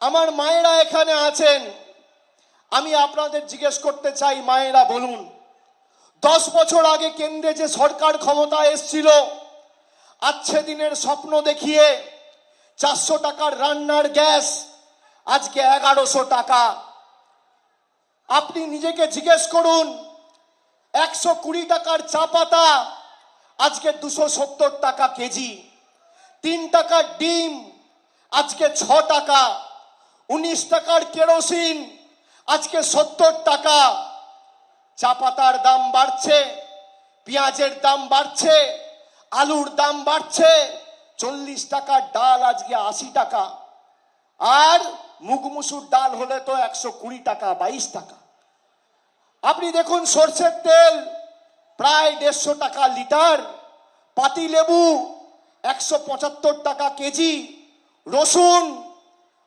আমার মায়েরা এখানে আছেন। আমি আপনাদের জিজ্ঞেস করতে চাই, মায়েরা বলুন, দশ বছর আগে কেন্দ্রে যে সরকার ক্ষমতা এসছিল আচ্ছে দিনের স্বপ্ন দেখিয়ে চারশো টাকার রান্নার গ্যাস আজকে এগারোশো টাকা। আপনি নিজেকে জিজ্ঞেস করুন, একশো কুড়ি টাকার চা পাতা আজকে দুশো সত্তর টাকা কেজি, তিন টাকার ডিম আজকে ছ টাকা। উনিশ টাকার কেরোসিন, আজকে সত্তর টাকা। চা পাতার দাম বাড়ছে, পেঁয়াজের দাম বাড়ছে, আলুর দাম বাড়ছে, চল্লিশ টাকার ডাল আজকে আশি টাকা। আর মুগ মুসুর ডাল হলে তো একশো কুড়ি টাকা, বাইশ টাকা। আপনি দেখুন সর্ষের তেল, প্রায় দেড়শো টাকা লিটার। পাতি লেবু একশো পঁচাত্তর টাকা কেজি। রসুন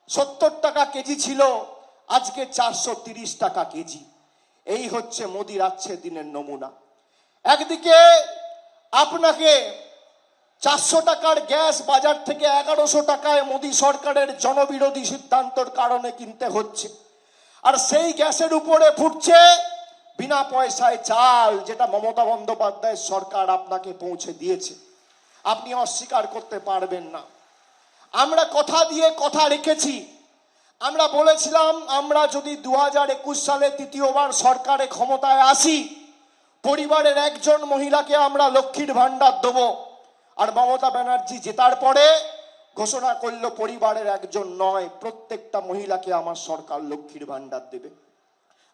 সত্তর টাকা কেজি ছিল, আজকে চারশো তিরিশ টাকা কেজি। এই হচ্ছে মোদির আচ্ছে দিনের নমুনা। একদিকে আপনাকে চারশো টাকার গ্যাস বাজার থেকে এগারোশো টাকায় মোদী সরকারের জনবিরোধী সিদ্ধান্তর কারণে কিনতে হচ্ছে। আর সেই গ্যাসের উপরে ফুটছে বিনা পয়সায় চাল, যেটা মমতা বন্দ্যোপাধ্যায়ের সরকার আপনাকে পৌঁছে দিয়েছে। আপনি অস্বীকার করতে পারবেন না। আমরা কথা দিয়ে কথা রেখেছি। আমরা বলেছিলাম, আমরা যদি দু হাজার একুশ সালে তৃতীয়বার সরকারে ক্ষমতায় আসি, পরিবারের একজন মহিলাকে আমরা লক্ষ্মীর ভাণ্ডার দেবো। আর মমতা ব্যানার্জি জেতার পরে ঘোষণা করল, পরিবারের একজন নয়, প্রত্যেকটা মহিলাকে আমার সরকার লক্ষ্মীর ভাণ্ডার দেবে।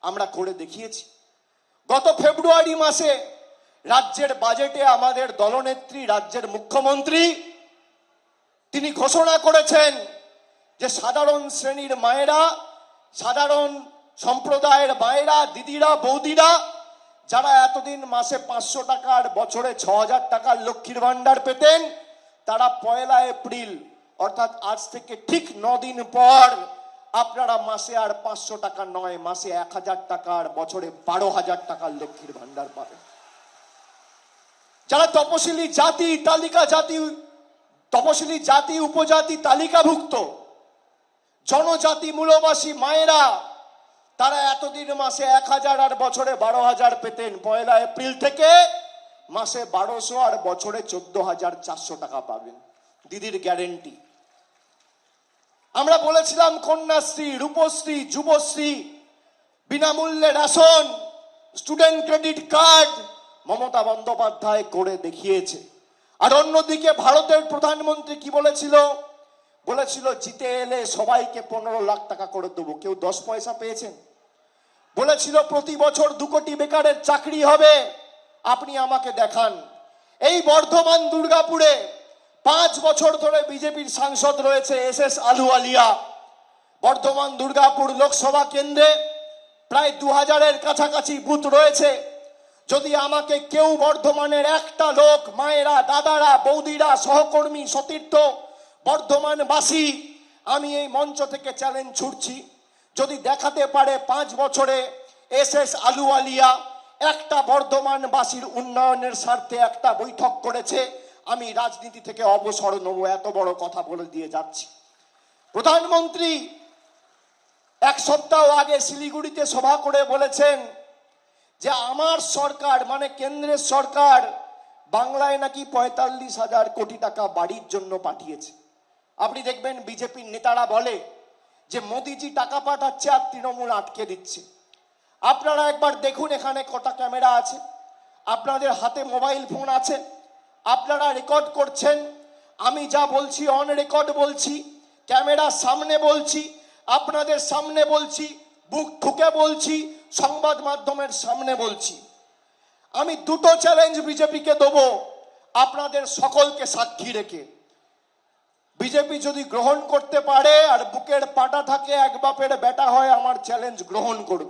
আমরা করে দেখিয়েছি। গত ফেব্রুয়ারি মাসে রাজ্যের বাজেটে আমাদের দলনেত্রী, রাজ্যের মুখ্যমন্ত্রী তিনি ঘোষণা করেছেন যে সাধারণ শ্রেণির মায়েরা, সাধারণ সম্প্রদায়ের মায়েরা, দিদিরা, বৌদিরা, যারা এতদিন মাসে পাঁচশো টাকার, বছরে ছ হাজার টাকার লক্ষ্মীর ভাণ্ডার পেতেন, তারা পয়লা এপ্রিল, অর্থাৎ আজ থেকে ঠিক দিন পর আপনারা মাসে আর পাঁচশো টাকা নয়, মাসে এক হাজার টাকার, বছরে বারো হাজার টাকার লক্ষ্মীর ভাণ্ডার পাবেন। যারা তপশিলি জাতি, তালিকা জাতি তপশিলি জাতি, উপজাতি তালিকাভুক্ত। জনজাতি মূলবাসী মায়েরা, তারা এতদিন মাসে এক হাজার আর বছরে বারো হাজার পেতেন। পয়লা এপ্রিল থেকে মাসে বারোশো আর বছরে চোদ্দ হাজার চারশো টাকা পাবেন। দিদির গ্যারেন্টি। আমরা বলেছিলাম কন্যাশ্রী, রূপশ্রী, যুবশ্রী বিনামূল্যে ration, student credit card Mamata Bandyopadhyay করে দেখিয়েছে। আর অন্যদিকে ভারতের প্রধানমন্ত্রী কি বলেছিল? বলেছিল, জিতে এলে সবাইকে পনেরো লাখ টাকা করে দেবো। কেউ দশ পয়সা পেয়েছেন? বলেছিল, প্রতি বছর দু কোটি বেকারের চাকরি হবে। আপনি আমাকে দেখান। এই বর্ধমান দুর্গাপুরে পাঁচ বছর ধরে বিজেপির সাংসদ রয়েছে এস এস আলুয়ালিয়া বর্ধমান দুর্গাপুর লোকসভা কেন্দ্রে প্রায় দু হাজারের কাছাকাছি বুথ রয়েছে। যদি আমাকে কেউ বর্ধমানের একটা লোক, মায়েরা, দাদারা, বৌদিরা, সহকর্মী, সতীর্থ, বর্ধমানবাসী, আমি এই মঞ্চ থেকে চ্যালেঞ্জ ছুটছি যদি দেখাতে পারে পাঁচ বছরে এস এস আলুওয়ালিয়া একটা বর্ধমানবাসীর উন্নয়নের স্বার্থে একটা বৈঠক করেছে, আমি রাজনীতি থেকে অবসর নেব, এত বড় কথা বলে দিয়ে যাচ্ছি। প্রধানমন্ত্রী এক সপ্তাহ আগে শিলিগুড়িতে সভা করে বলেছেন যে আমার সরকার মানে কেন্দ্রের সরকার, বাংলায় নাকি পঁয়তাল্লিশ হাজার কোটি টাকা বাড়ির জন্য পাঠিয়েছে। আপনি দেখবেন বিজেপির নেতারা বলে যে মোদিজি টাকা পাঠাচ্ছে আর তৃণমূল আটকে দিচ্ছে। আপনারা একবার দেখুন এখানে কটা ক্যামেরা আছে। আপনাদের হাতে মোবাইল ফোন আছে। আপনারা রেকর্ড করছেন। আমি যা বলছি, অন রেকর্ড বলছি। ক্যামেরার সামনে বলছি। আপনাদের সামনে বলছি। বুক ঠুকে বলছি, সংবাদ মাধ্যমের সামনে বলছি। আমি দুটো চ্যালেঞ্জ বিজেপিকে দেব, আপনাদের সকলকে সাক্ষী রেখে। বিজেপি যদি গ্রহণ করতে পারে আর বুকের পাটা থাকে, এক বাপের বেটা হয় আমার চ্যালেঞ্জ গ্রহণ করবে।